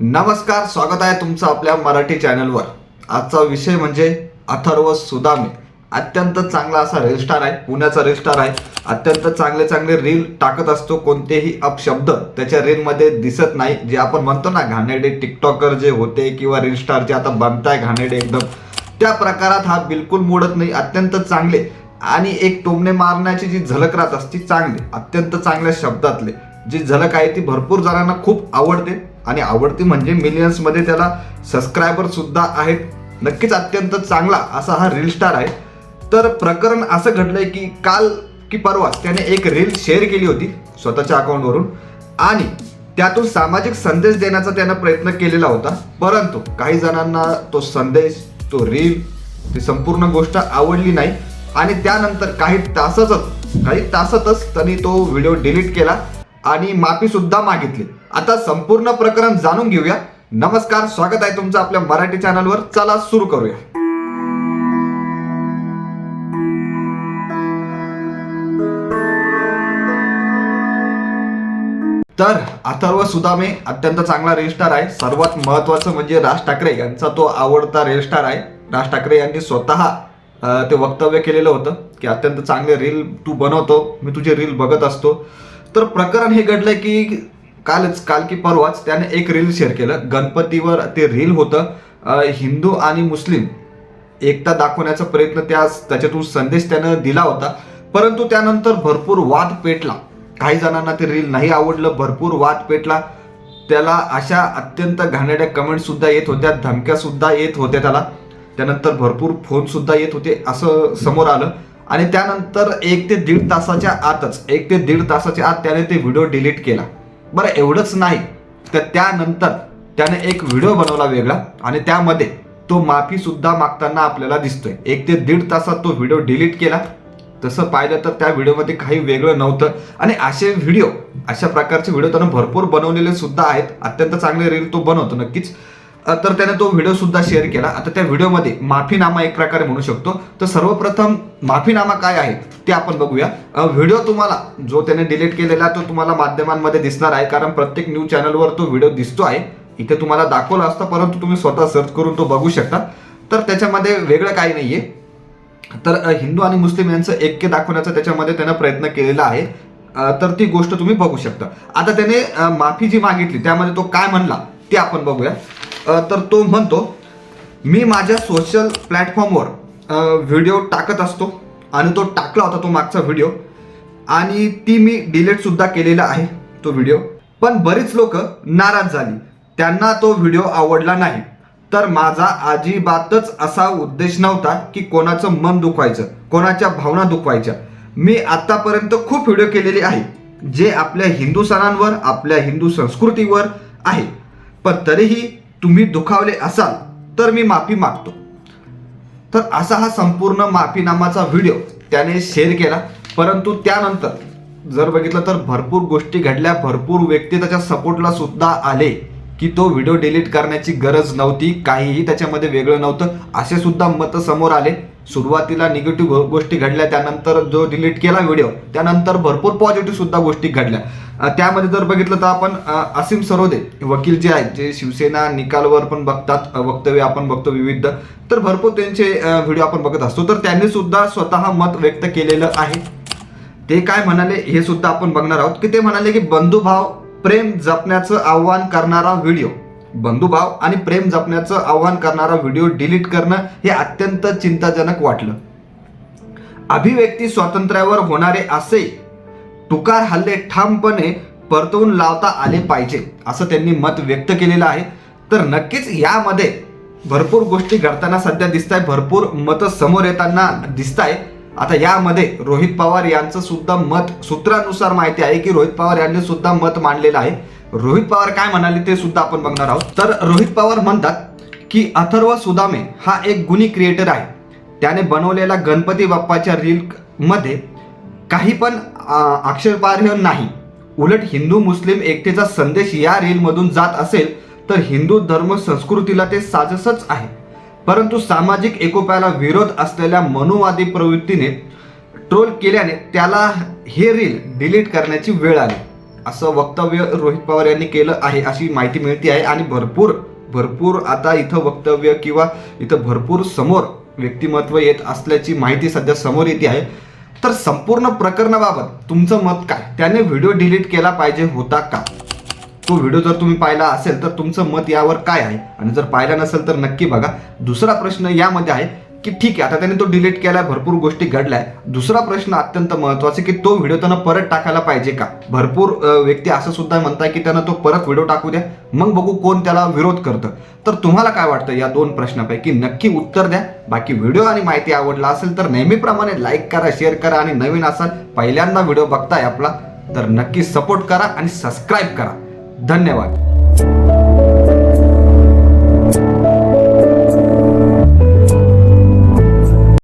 नमस्कार स्वागत आहे तुमचं आपल्या मराठी चॅनलवर. आजचा विषय म्हणजे अथर्व सुदामे. अत्यंत चांगला असा रील स्टार आहे पुण्याचा रील स्टार आहे. अत्यंत चांगले चांगले रील टाकत असतो कोणतेही अपशब्द त्याच्या रीलमध्ये दिसत नाही. जे आपण म्हणतो ना घाणेडे टिकटॉकर जे होते किंवा रील स्टार जे आता बनताय घाणेडे एकदम त्या प्रकारात हा बिलकुल मोडत नाही. अत्यंत चांगले. आणि एक टोमणे मारण्याची जी झलक राहत असते ती चांगली. अत्यंत चांगल्या शब्दातले. जी झलक आहे ती भरपूर जणांना खूप आवडते. आणि आवडती म्हणजे मिलियन्समध्ये त्याला सबस्क्रायबरसुद्धा आहेत. नक्कीच अत्यंत चांगला असा हा रील स्टार आहे. तर प्रकरण असं घडलंय की काल की परवाच त्याने एक रील शेअर केली होती स्वतःच्या अकाउंटवरून आणि त्यातून सामाजिक संदेश देण्याचा त्यानं प्रयत्न केलेला होता. परंतु काही जणांना तो संदेश तो रील ती संपूर्ण गोष्ट आवडली नाही. आणि त्यानंतर काही तासातच काही तासातच त्यांनी तो व्हिडिओ डिलीट केला आणि माफी सुद्धा मागितली. आता संपूर्ण प्रकरण जाणून घेऊया. नमस्कार स्वागत आहे तुमचं आपल्या मराठी चॅनलवर. चला सुरू करूया. तर अथर्व सुदामे अत्यंत चांगला रेजिस्टार आहे. सर्वात महत्वाचं म्हणजे राज ठाकरे यांचा तो आवडता रेजिस्टार आहे. राज ठाकरे यांनी स्वतः ते वक्तव्य केलेलं होतं की अत्यंत चांगले रील तू बनवतो मी तुझे रील बघत असतो. तर प्रकरण हे घडलंय की कालच काल की परवाच त्याने एक रील शेअर केलं. गणपतीवर ते रील होतं. हिंदू आणि मुस्लिम एकता दाखवण्याचा प्रयत्न त्या त्याच्यातून संदेश त्यानं दिला होता. परंतु त्यानंतर भरपूर वाद पेटला. काही जणांना ते रील नाही आवडलं. भरपूर वाद पेटला. त्याला अशा अत्यंत घाणेरड्या कमेंट सुद्धा येत होत्या. धमक्या सुद्धा येत होत्या त्याला. त्यानंतर भरपूर फोन सुद्धा येत होते असं समोर आलं. आणि त्यानंतर एक ते दीड तासाच्या आतच एक ते दीड तासाच्या आत त्याने ते व्हिडिओ डिलीट केला. बरं एवढंच नाही. तर त्यानंतर त्याने एक व्हिडिओ बनवला वेगळा आणि त्यामध्ये तो माफी सुद्धा मागताना आपल्याला दिसतोय. एक ते दीड तासात तो व्हिडिओ डिलीट केला. तसं पाहिलं तर त्या व्हिडिओमध्ये काही वेगळं नव्हतं. आणि असे व्हिडिओ अशा प्रकारचे व्हिडिओ त्यानं भरपूर बनवलेले सुद्धा आहेत. अत्यंत चांगले रील तो बनवतो नक्कीच. तर त्याने तो व्हिडिओ सुद्धा शेअर केला. आता त्या व्हिडिओमध्ये माफीनामा एक प्रकारे म्हणू शकतो. तर सर्वप्रथम माफीनामा काय आहे ते आपण बघूया. व्हिडिओ तुम्हाला जो त्याने डिलीट केलेला तो तुम्हाला माध्यमांमध्ये दिसणार आहे. कारण प्रत्येक न्यूज चॅनलवर तो व्हिडिओ दिसतो आहे. इथे तुम्हाला दाखवला असता परंतु तुम्ही स्वतः सर्च करून तो बघू शकता. तर त्याच्यामध्ये वेगळं काही नाही आहे तर हिंदू आणि मुस्लिम यांचं ऐक्य दाखवण्याचा त्याच्यामध्ये त्यानं प्रयत्न केलेला आहे. तर ती गोष्ट तुम्ही बघू शकता. आता त्याने माफी जी मागितली त्यामध्ये तो काय म्हणला ते आपण बघूया. तर तो म्हणतो मी माझ्या सोशल प्लॅटफॉर्मवर व्हिडिओ टाकत असतो आणि तो टाकला होता तो मागचा व्हिडिओ आणि ती मी डिलीटसुद्धा केलेला आहे तो व्हिडिओ पण बरीच लोक नाराज झाली. त्यांना तो व्हिडिओ आवडला नाही. तर माझा अजिबातच असा उद्देश नव्हता की कोणाचं मन दुखवायचं कोणाच्या भावना दुखवायच्या. मी आतापर्यंत खूप व्हिडिओ केलेले आहे जे आपल्या हिंदू सणांवर आपल्या हिंदू संस्कृतीवर आहे. पण तरीही तुम्ही दुखावले असाल तर मी माफी मागतो. तर असा हा संपूर्ण माफीनामाचा व्हिडिओ त्याने शेअर केला. परंतु त्यानंतर जर बघितलं तर भरपूर गोष्टी घडल्या. भरपूर व्यक्ती त्याच्या सपोर्टला सुद्धा आले की तो व्हिडिओ डिलीट करण्याची गरज नव्हती. काहीही त्याच्यामध्ये वेगळं नव्हतं. असे सुद्धा मतं समोर आले. सुरुवातीला निगेटिव्ह गोष्टी घडल्या त्यानंतर जो डिलीट केला व्हिडिओ त्यानंतर भरपूर पॉझिटिव्ह सुद्धा गोष्टी घडल्या. त्यामध्ये जर बघितलं तर आपण असीम सरोदे वकील जे आहेत जे शिवसेना निकालवर पण बघतात वक्तव्य आपण बघतो विविध तर भरपूर त्यांचे व्हिडिओ आपण बघत असतो. तर त्यांनी सुद्धा स्वतः मत व्यक्त केलेलं आहे. ते काय म्हणाले हे सुद्धा आपण बघणार आहोत की ते म्हणाले की बंधुभाव प्रेम जपण्याचं आव्हान करणारा व्हिडिओ बंधुभाव आणि प्रेम जपण्याचं आव्हान करणारा व्हिडिओ डिलीट करणं हे अत्यंत चिंताजनक वाटलं. अभिव्यक्ती स्वातंत्र्यावर होणारे असे टुकार हल्ले ठामपणे परतवून लावता आले पाहिजे असं त्यांनी मत व्यक्त केलेलं आहे. तर नक्कीच यामध्ये भरपूर गोष्टी घडताना सध्या दिसत आहे भरपूर मतं समोर येताना दिसत आहे आता यामध्ये रोहित पवार यांचं सुद्धा मत सूत्रानुसार माहिती आहे की रोहित पवार यांनी सुद्धा मत मांडलेलं आहे. रोहित पवार काय म्हणाले ते सुद्धा आपण बघणार आहोत. तर रोहित पवार म्हणतात की अथर्व सुदामे हा एक गुणी क्रिएटर आहे. त्याने बनवलेला गणपती बाप्पाच्या रीलमध्ये काही पण आक्षेपार्ह नाही. उलट हिंदू मुस्लिम एकतेचा संदेश या रीलमधून जात असेल तर हिंदू धर्म संस्कृतीला ते साजसच आहे. परंतु सामाजिक एकोप्याला विरोध असलेल्या मनुवादी प्रवृत्तीने ट्रोल केल्याने त्याला हे रील डिलीट करण्याची वेळ आली. असं वक्तव्य रोहित पवार यांनी केलं आहे अशी माहिती मिळते आहे. आणि भरपूर भरपूर आता इथं वक्तव्य किंवा इथं भरपूर समोर व्यक्तिमत्व येत असल्याची माहिती सध्या समोर येते आहे. तर संपूर्ण प्रकरणाबाबत तुमचं मत काय? त्याने व्हिडिओ डिलीट केला पाहिजे होता का? तो व्हिडिओ जर तुम्ही पाहिला असेल तर तुमचं मत यावर काय आहे? आणि जर पाहिला नसेल तर नक्की बघा. दुसरा प्रश्न यामध्ये आहे की ठीक आहे आता त्याने तो डिलीट केला भरपूर गोष्टी घडलाय दुसरा प्रश्न अत्यंत महत्त्वाचा की तो व्हिडिओ त्यानं परत टाकायला पाहिजे का? भरपूर व्यक्ती असं सुद्धा म्हणताय की त्यानं तो परत व्हिडिओ टाकू द्या. मग बघू कोण त्याला विरोध करतं. तर तुम्हाला काय वाटतं या दोन प्रश्नापैकी? नक्की उत्तर द्या. बाकी व्हिडिओ आणि माहिती आवडला असेल तर नेहमीप्रमाणे लाईक करा शेअर करा आणि नवीन असाल पहिल्यांदा व्हिडिओ बघताय आपला तर नक्की सपोर्ट करा आणि सबस्क्राईब करा. धन्यवाद.